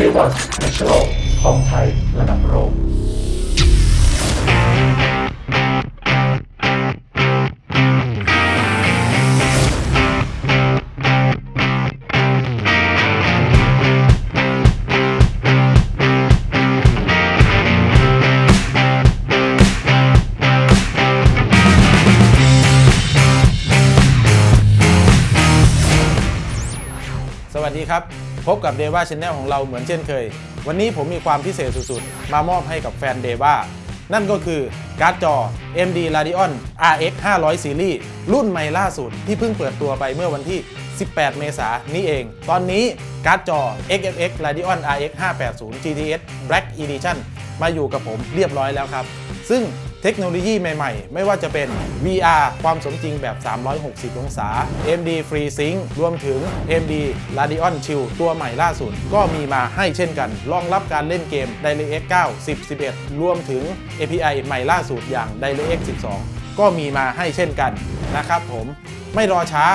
เรีว่าแนชโ a ลของไทยระดับโลกสวัสดีครับ พบกับ d e v a Channel ของเราเหมือนเช่นเคย วันนี้ผมมีความพิเศษสุดๆ มามอบให้กับแฟน d e v a นั่นก็คือการ์ดจอ MD Radeon RX 500 Series รุ่นใหม่ล่าสุดที่เพิ่งเปิดตัวไปเมื่อวันที่ 18 เมษายนนี้เอง ตอนนี้การ์ดจอ XFX Radeon RX 580 GTX Black Edition มาอยู่กับผมเรียบร้อยแล้วครับ ซึ่ง เทคโนโลยีใหม่ๆ ไม่ว่าจะเป็น VR ความสมจริงแบบ 360 องศา AMD FreeSync รวมถึง AMD Radeon Chill ตัวใหม่ล่าสุด ก็มีมาให้เช่นกัน รองรับการเล่นเกม DirectX 9 10 11 รวมถึง API ใหม่ล่าสุดอย่าง DirectX 12 ก็มีมาให้เช่นกันนะครับผมไม่รอช้า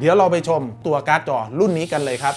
เดี๋ยวเราไปชมตัวการ์ดจอรุ่นนี้กันเลยครับ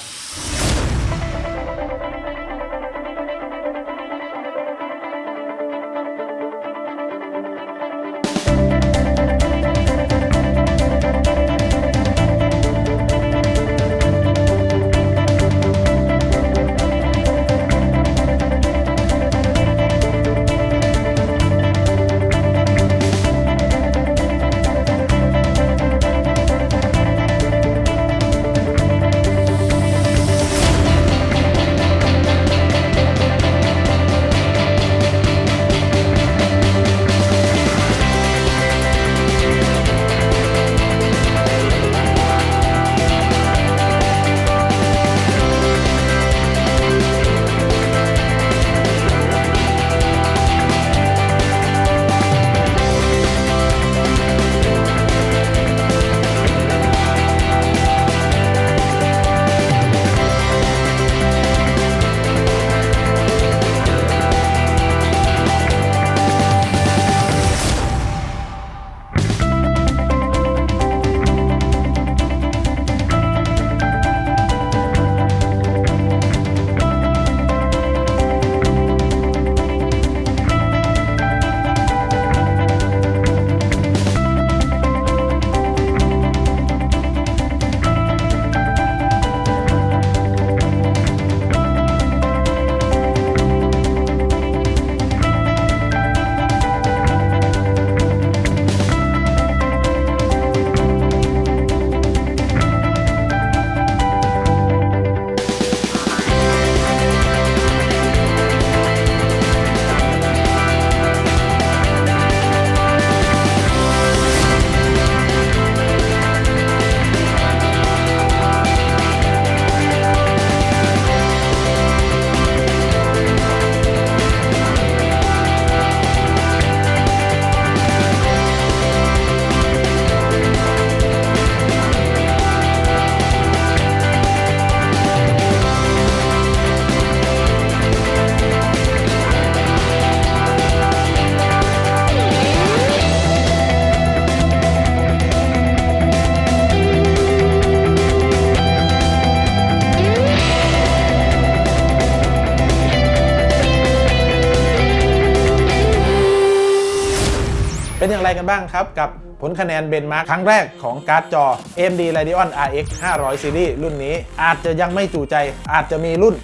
เป็นอย่างไรกันบ้างครับ กับผลคะแนนเบนมาร์คครั้งแรกของการ์ดจอ AMD Radeon RX 500 Series รุ่นนี้ อาจจะยังไม่จู่ใจ อาจจะมีรุ่น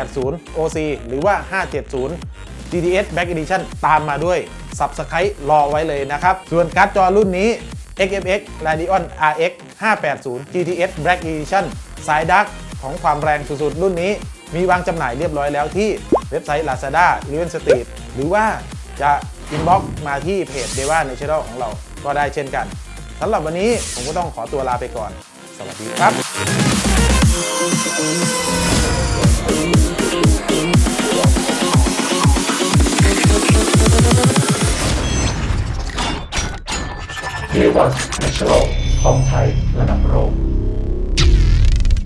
580 OC หรือว่า 570 GTX Back Edition ตามมาด้วย Subscribe รอไว้เลยนะครับ ส่วนการ์ดจอรุ่นนี้ XFX Radeon RX 580 GTX Black Edition สายดักของความแรงสุดๆ รุ่นนี้ มีวางจำหน่ายเรียบร้อยแล้วที่เว็บไซต์ Lazada r e v e n Street หรือว่าจะ อินบ็อกมาที่เพจ d e v a Natural ของเราก็ได้เช่นกันสำหรับวันนี้ผมก็ต้องขอตัวลาไปก่อน สวัสดีครับเรียกว่าแนชโ a ลของไทย